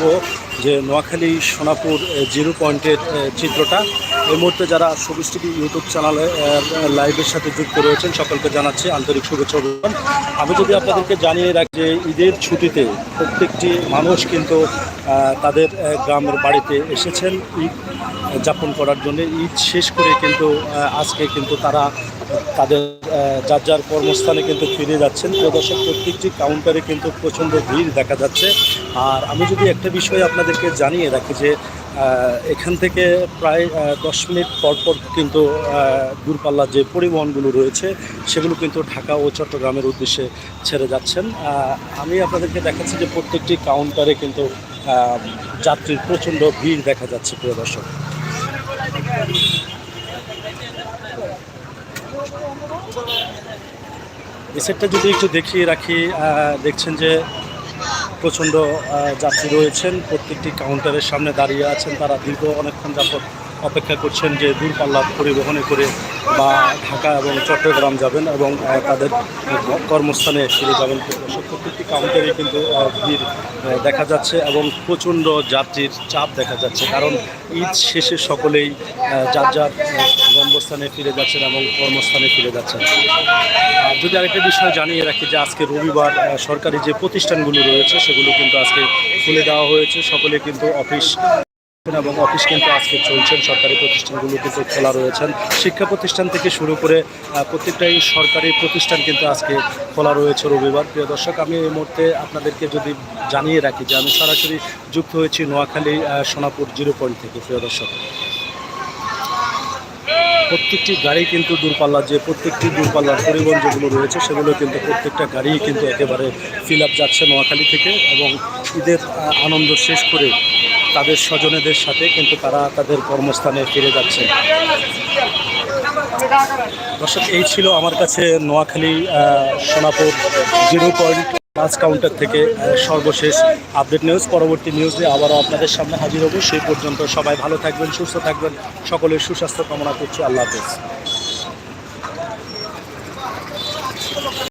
দেখাবো যে নোয়াখালী সোনাপুর জিরো পয়েন্টের চিত্রটা। এই মুহূর্তে যারা সবুজ টিভি ইউটিউব চ্যানেলে লাইভের সাথে যুক্ত রয়েছেন, সকলকে জানাচ্ছি আন্তরিক শুভেচ্ছা আমি যদি আপনাদেরকে জানিয়ে রাখি যে ঈদের ছুটিতে প্রত্যেকটি মানুষ কিন্তু তাদের গ্রামের বাড়িতে এসেছেন ঈদ যাপন করার জন্য। ঈদ শেষ করে কিন্তু আজকে কিন্তু তারা তাদের যার যার কর্মস্থানে কিন্তু ফিরে যাচ্ছেন। প্রিয় দর্শক প্রত্যেকটি কাউন্টারে কিন্তু প্রচণ্ড ভিড় দেখা যাচ্ছে। আর আমি যদি একটা বিষয় আপনাদেরকে জানিয়ে রাখি যে এখান থেকে প্রায় দশ মিনিট পর পর কিন্তু দূরপাল্লার যে পরিবহনগুলো রয়েছে, সেগুলো কিন্তু ঢাকা ও চট্টগ্রামের উদ্দেশ্যে ছেড়ে যাচ্ছেন। আমি আপনাদেরকে দেখাচ্ছি যে প্রত্যেকটি কাউন্টারে কিন্তু যাত্রীর প্রচণ্ড ভিড় দেখা যাচ্ছে, প্রিয় দর্শক। এই সেটটা যদি একটু দেখিয়ে রাখি দেখছেন যে প্রচণ্ড যাত্রী রয়েছেন। প্রত্যেকটি কাউন্টারের সামনে দাঁড়িয়ে আছেন তারা দীর্ঘ অনেকক্ষণ যাবত অপেক্ষা করছেন যে দূরপাল্লা পরিবহনে করে বা ঢাকা এবং চট্টগ্রাম যাবেন এবং তাদের কর্মস্থানে ফিরে যাবেন। প্রত্যেকটি কাউন্টারে কিন্তু ভিড় দেখা যাচ্ছে এবং প্রচণ্ড যাত্রীর চাপ দেখা যাচ্ছে। কারণ ঈদ শেষে সকলেই যার যার আহ, গন্তব্যস্থানে ফিরে যাচ্ছেন এবং কর্মস্থানে ফিরে যাচ্ছেন। যদি আরেকটা বিষয় জানিয়ে রাখি যে আজকে রবিবার সরকারি যে প্রতিষ্ঠানগুলো রয়েছে সেগুলো কিন্তু আজকে খুলে দেওয়া হয়েছে। সকলে কিন্তু অফিস এবং অফিস কিন্তু আজকে চলছেন। সরকারি প্রতিষ্ঠানগুলো কিন্তু খোলা রয়েছেন, শিক্ষা প্রতিষ্ঠান থেকে শুরু করে প্রত্যেকটাই সরকারি প্রতিষ্ঠান কিন্তু আজকে খোলা রয়েছে রবিবার। প্রিয় দর্শক, আমি এই মুহূর্তে আপনাদেরকে যদি জানিয়ে রাখি যে আমি সরাসরি যুক্ত হয়েছি নোয়াখালী সোনাপুর জিরো পয়েন্ট থেকে। প্রিয় দর্শক, প্রত্যেকটি গাড়ি কিন্তু দূরপাল্লার যে প্রত্যেকটি দূরপাল্লার পরিবহন যেগুলো রয়েছে, সেগুলো কিন্তু প্রত্যেকটা গাড়ি কিন্তু একেবারে ফিল আপ যাচ্ছে নোয়াখালী থেকে এবং ঈদের আনন্দ শেষ করে তাদের স্বজনেদের সাথে, কিন্তু তারা তাদের কর্মস্থানে ফিরে যাচ্ছে। দর্শক, এই ছিল আমার কাছে নোয়াখালী সোনাপুর জিরো পয়েন্ট পাঁচ কাউন্টার থেকে সর্বশেষ আপডেট নিউজ। পরবর্তী নিউজে আবারও আপনাদের সামনে হাজির হব। সেই পর্যন্ত সবাই ভালো থাকবেন, সুস্থ থাকবেন। সকলের সুস্বাস্থ্য কামনা করছি। আল্লাহ হাফেজ।